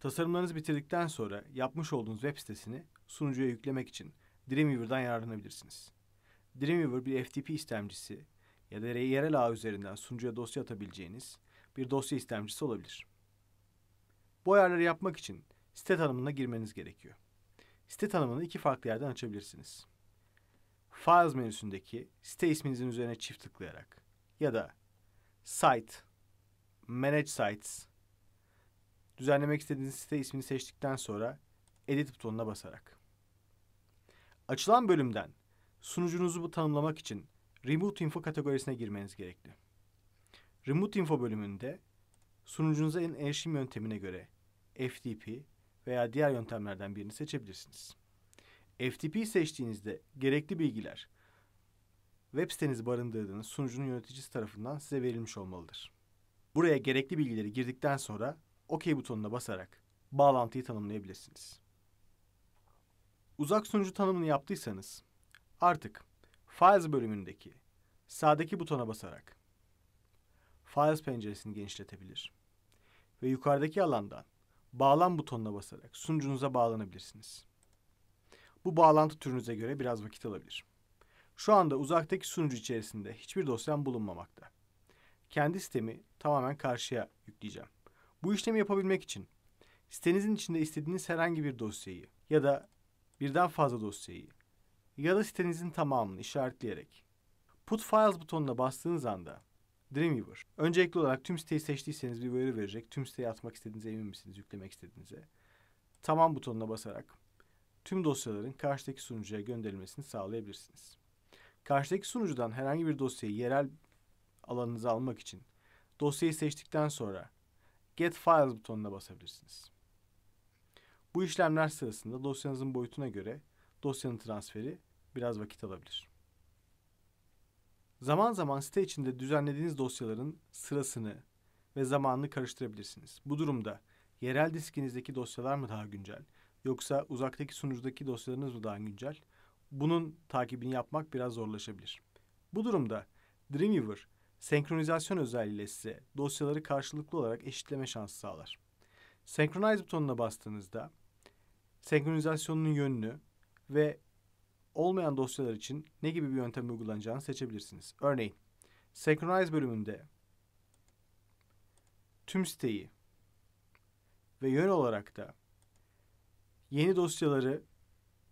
Tasarımlarınızı bitirdikten sonra yapmış olduğunuz web sitesini sunucuya yüklemek için Dreamweaver'dan yararlanabilirsiniz. Dreamweaver bir FTP istemcisi ya da yerel ağ üzerinden sunucuya dosya atabileceğiniz bir dosya istemcisi olabilir. Bu ayarları yapmak için site tanımına girmeniz gerekiyor. Site tanımını iki farklı yerden açabilirsiniz. Files menüsündeki site isminizin üzerine çift tıklayarak ya da Site, Manage Sites, düzenlemek istediğiniz site ismini seçtikten sonra Edit butonuna basarak. Açılan bölümden sunucunuzu bu tanımlamak için Remote Info kategorisine girmeniz gerekli. Remote Info bölümünde sunucunuza erişim yöntemine göre FTP veya diğer yöntemlerden birini seçebilirsiniz. FTP seçtiğinizde gerekli bilgiler web sitenizi barındırdığınız sunucunun yöneticisi tarafından size verilmiş olmalıdır. Buraya gerekli bilgileri girdikten sonra OK butonuna basarak bağlantıyı tanımlayabilirsiniz. Uzak sunucu tanımını yaptıysanız artık Files bölümündeki sağdaki butona basarak Files penceresini genişletebilir ve yukarıdaki alandan Bağlan butonuna basarak sunucunuza bağlanabilirsiniz. Bu bağlantı türünüze göre biraz vakit alabilir. Şu anda uzaktaki sunucu içerisinde hiçbir dosyam bulunmamakta. Kendi sitemi tamamen karşıya yükleyeceğim. Bu işlemi yapabilmek için sitenizin içinde istediğiniz herhangi bir dosyayı ya da birden fazla dosyayı ya da sitenizin tamamını işaretleyerek Put Files butonuna bastığınız anda Dreamweaver. Öncelikli olarak tüm siteyi seçtiyseniz bir uyarı verecek. Tüm siteyi atmak istediğinize emin misiniz, yüklemek istediğinize. Tamam butonuna basarak tüm dosyaların karşıdaki sunucuya gönderilmesini sağlayabilirsiniz. Karşıdaki sunucudan herhangi bir dosyayı yerel alanınıza almak için dosyayı seçtikten sonra Get Files butonuna basabilirsiniz. Bu işlemler sırasında dosyanızın boyutuna göre dosyanın transferi biraz vakit alabilir. Zaman zaman site içinde düzenlediğiniz dosyaların sırasını ve zamanını karıştırabilirsiniz. Bu durumda yerel diskinizdeki dosyalar mı daha güncel yoksa uzaktaki sunucudaki dosyalarınız mı daha güncel? Bunun takibini yapmak biraz zorlaşabilir. Bu durumda Dreamweaver senkronizasyon özelliğiyle size dosyaları karşılıklı olarak eşitleme şansı sağlar. Synchronize butonuna bastığınızda senkronizasyonun yönünü ve olmayan dosyalar için ne gibi bir yöntem uygulanacağını seçebilirsiniz. Örneğin, Synchronize bölümünde tüm siteyi ve yön olarak da yeni dosyaları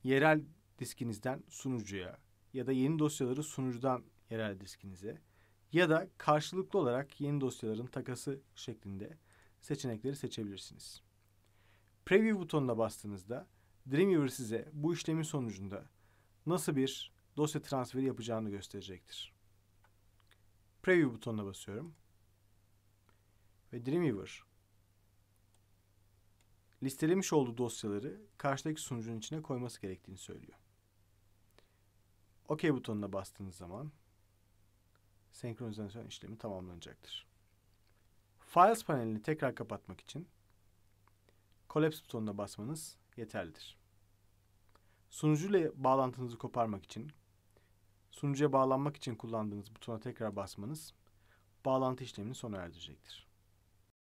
yerel diskinizden sunucuya ya da yeni dosyaları sunucudan yerel diskinize ya da karşılıklı olarak yeni dosyaların takası şeklinde seçenekleri seçebilirsiniz. Preview butonuna bastığınızda Dreamweaver size bu işlemin sonucunda nasıl bir dosya transferi yapacağını gösterecektir. Preview butonuna basıyorum. Ve Dreamweaver listelemiş olduğu dosyaları karşıdaki sunucunun içine koyması gerektiğini söylüyor. OK butonuna bastığınız zaman senkronizasyon işlemi tamamlanacaktır. Files panelini tekrar kapatmak için Collapse butonuna basmanız yeterlidir. Sunucuyla bağlantınızı koparmak için, sunucuya bağlanmak için kullandığınız butona tekrar basmanız bağlantı işlemini sona erdirecektir.